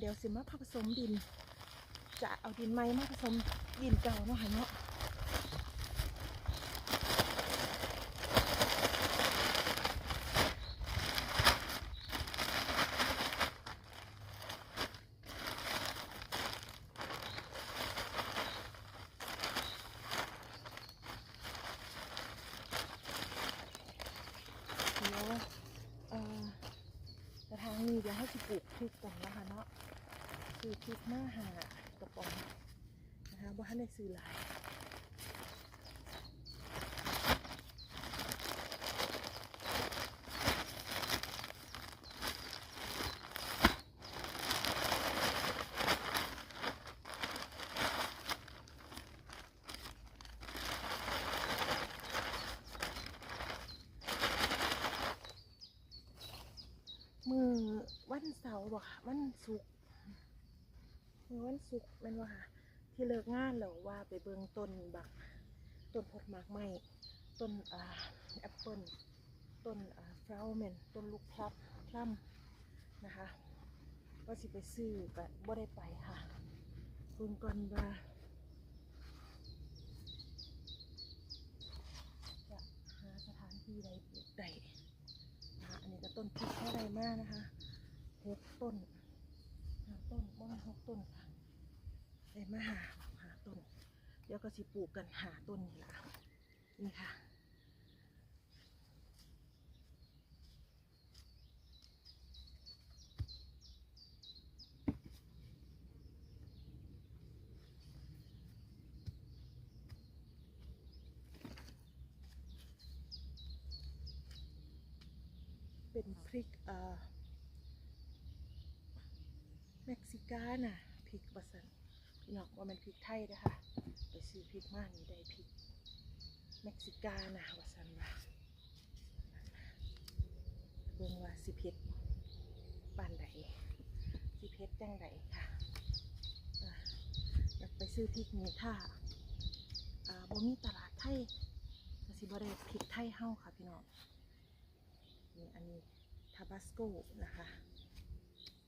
เดี๋ยวสิมาผสมดิน จะเอาดินไม้มาผสมดินเก่าเนาะค่ะเนาะเดี๋ยวทางนี้เดี๋ยวให้สิปลูกพริกก่อนนะคะเนาะ ซื้อพริกมาหากระป๋องนะคะบ่ทันได้ซื้อหลายมือวันเสาร์บ่ค่ะวันศุกร์ มือวันศุกร์แม่นว่าค่ะที่เลิกงานแล้วว่าไปเบิ่งต้นบักต้นพดหมากไม้ต้นแอปเปิลต้นอ่าฟลาวเมนต้นลูกพลับพลัมนะคะว่าสิไปซื้อก็บ่ได้ไปค่ะเบิ่งก่อนว่าจะหาสถานที่ใดปลูกใดนะคะอันนี้ก็ต้นพริกเท่าไรมากนะคะหกต้นหาต้นบ้านหกต้นค่ะได้ มาหาหาต้น เดี๋ยวก็สิปลูกกันหาต้นนี่ละนี่ค่ะ เป็นพริกเอ่อเม็กซิกาน่ะพริกบัสัน พี่น้องว่ามันพริกไทยนะคะไปซื้อพริกมากนี่ได้พริกเม็กซิกาน่ะบัสันว่าเบิ่งว่าสิเพชรบ้านใดสิเพชรจังใดค่ะอยากไปซื้อพริกนี่ถ้าอ่าบ่มีตลาดไทยก็สิบ่ได้พริกไทยเฮาค่ะพี่น้องนี่อันนี้ทาบาสโกนะคะ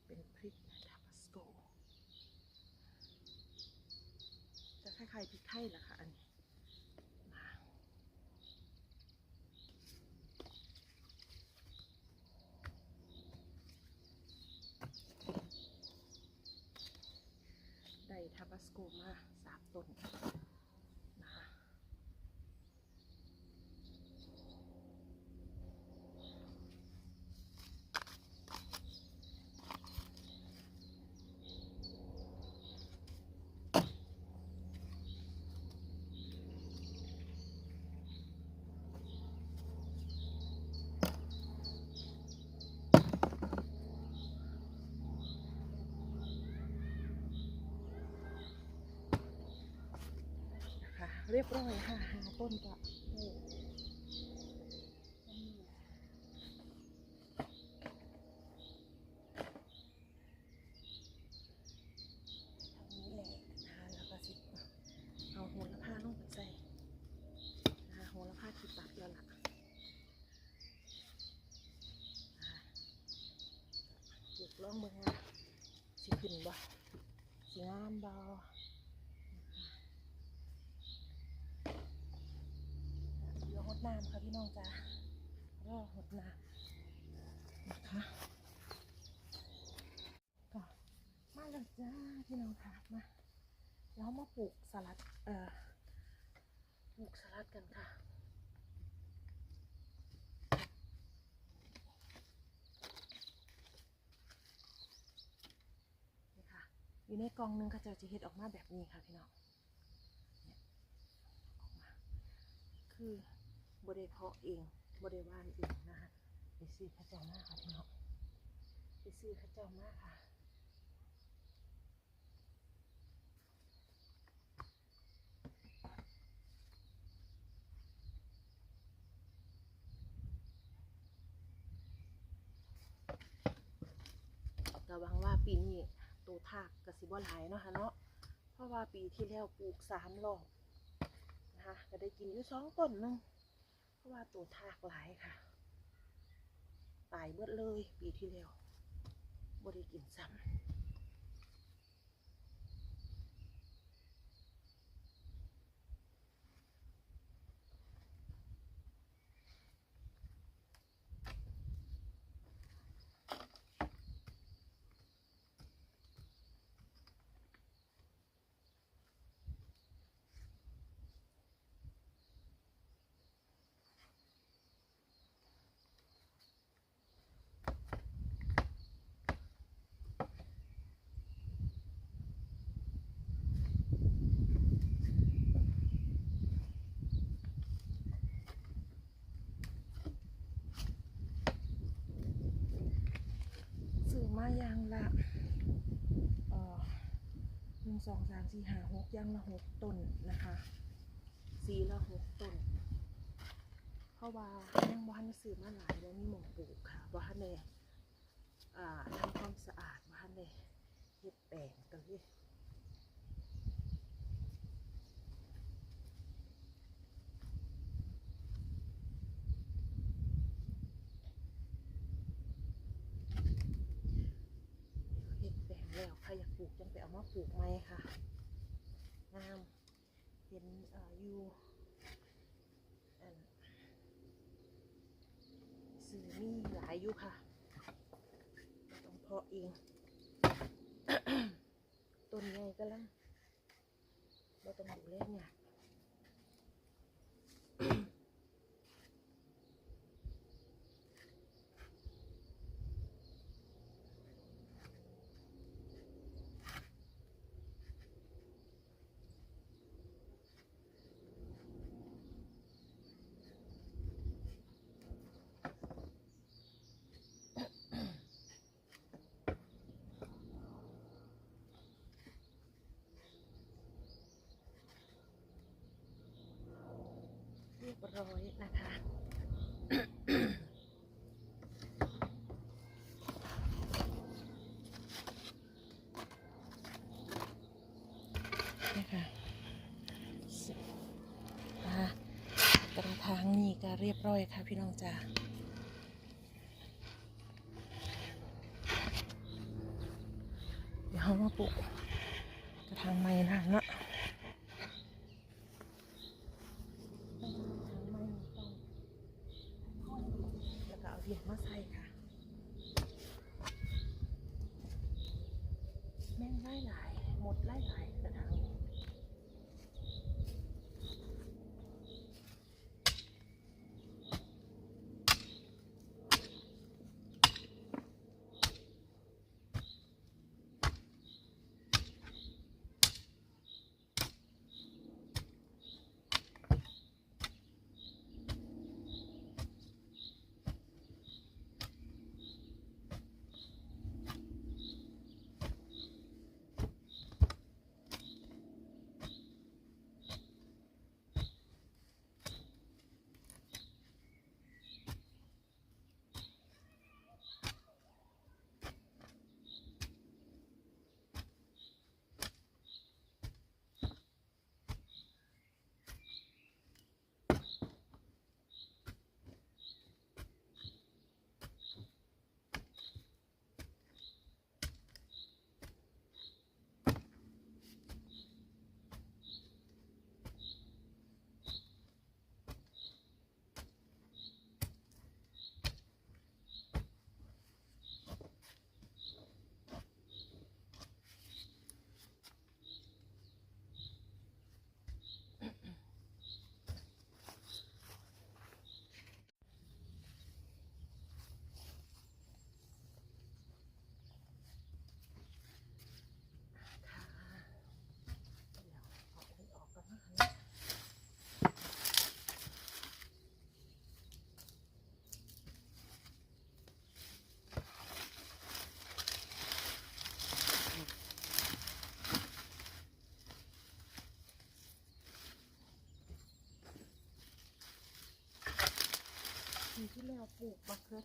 เป็นพริกทาบาสโก ไทยพริกไทยล่ะค่ะ อันนี้ได้ทับาสโกมาสามต้น เรียบร้อยค่ะหาต้นก็นี้แหละแล้วก็เอาโหระพาลงไปใส่นะคะโหระพาที่ตัดแล้วล่ะนะคะเด็กลองเบิ่งว่าสิขึ้นบ่สิงามบ่ เดน้ำค่ะพี่น้องจ้ารอหดน้ำนะคะก็มาแล้วจ้าพี่น้องค่ะมาแล้วมาปลูกสลัดเอ่อปลูกสลัดกันค่ะนี่ค่ะอยู่ในกล่องหนึงก็จะจะเฮ็ดออกมาแบบนี้ค่ะพี่น้องเนี่ยออกมาคือ บริเพาะเองบริวานเองนะคะไปซื้อข้าวเจ้ามากค่ะพี่น้องไปซื้อข้าวเจ้ามากค่ะก็หวังว่าปีนี้ตัวทากกระสิบ่หลายเนาะค่ะเนาะ เพราะว่าปีที่แล้วปลูกสามรอบนะคะก็ได้กินอยู่สองต้นนึง ราะว่าตัวทากหลายค่ะ ตายเบิดเลยปีที่แล้วบริกินซ้ำ อย่างละเอ่อหนึ่งสองสามสี่ห้าหกอย่างละหกต้นนะคะสีละหกต้น เพราะว่ายังบ้านซื้อมาหลายแล้วมีหมองปลูกค่ะบ้านเลยอ่าทำความสะอาดบ้านเลยเย็บแปลงตัวนี้เฮ็ดแปลงแล้วใครอยากปลูกจังไปลูกไม้ค่ะ งามเห็นอยู่ซื้อมีหลายอยู่ค่ะต้องเพาะเอง ต้นใหญ่ก็ลังเราต้องดูแลเนี่ย บร้อยนะคะนี่ค่ะอ่าตรงทางนี้ก็เรียบร้อยค่ะพี่น้องจ๋าเดี๋ยวเรามาปลูกกระถางไม้นะเนาะ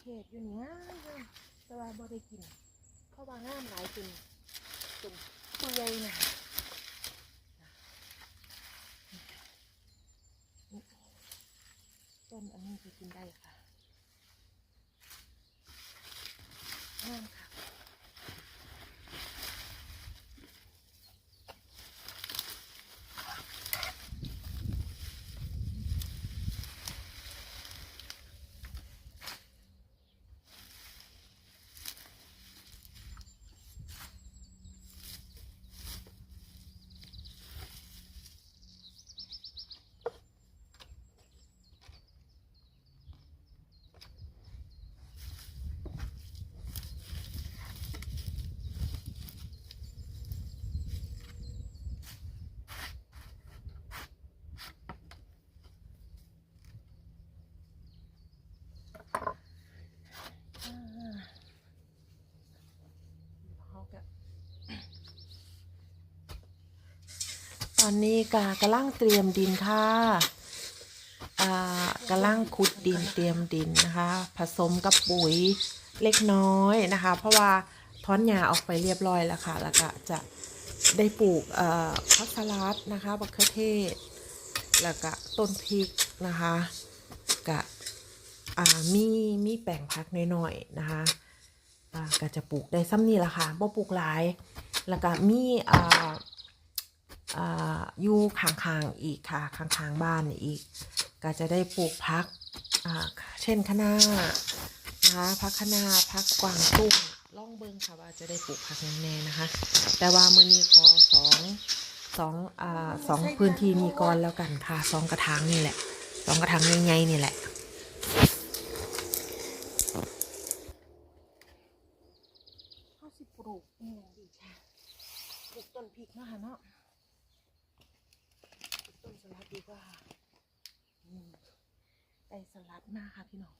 เทศอยู่นี่ง่ายเลยแต่ว่าบ่ได้กิน เพราะว่างามหลายจนจนเปื่อยน่ะนี่ต้นอันนี้จะกินได้ค่ะ ตอนนี้กากำลังเตรียมดินค่ะอ่ากำลังขุดดินเตรียมดินนะคะ ผสมกับปุ๋ยเล็กน้อยนะคะ เพราะว่าถอนหญ้าออกไปเรียบร้อยแล้วค่ะ แล้วก็จะได้ปลูกเอ่อพักสลัดนะคะบักเขือเทศ แล้วก็ต้นพริกนะคะกะอ่ามีมีแปลงพักน้อยๆนะคะอ่าก็จะปลูกได้ซ้ำนี่ละค่ะบ่ปลูกหลาย แล้วก็มี อ่าอ่าอยู่ข้างๆอีกค่ะข้างๆบ้านอีก ก็จะได้ปลูกพักเช่นคะน้านะพักคะน้าพักกวางตุ้งล่องเบิงค่ะว่าจะได้ปลูกพักแน่ๆนะคะ แต่ว่ามือนี้ขอสองสองอ่าสองพื้นที่นี้ก่อนแล้วกันค่ะสองกระถางนี่แหละสองกระถางใหญ่ๆนี่แหละข้าสิปลูกนี่ดีค่ะปลูกต้นพริกนะคะเนาะ ต้นสลัดดีกว่าอืม ได้สลัดมากค่ะพี่น้อง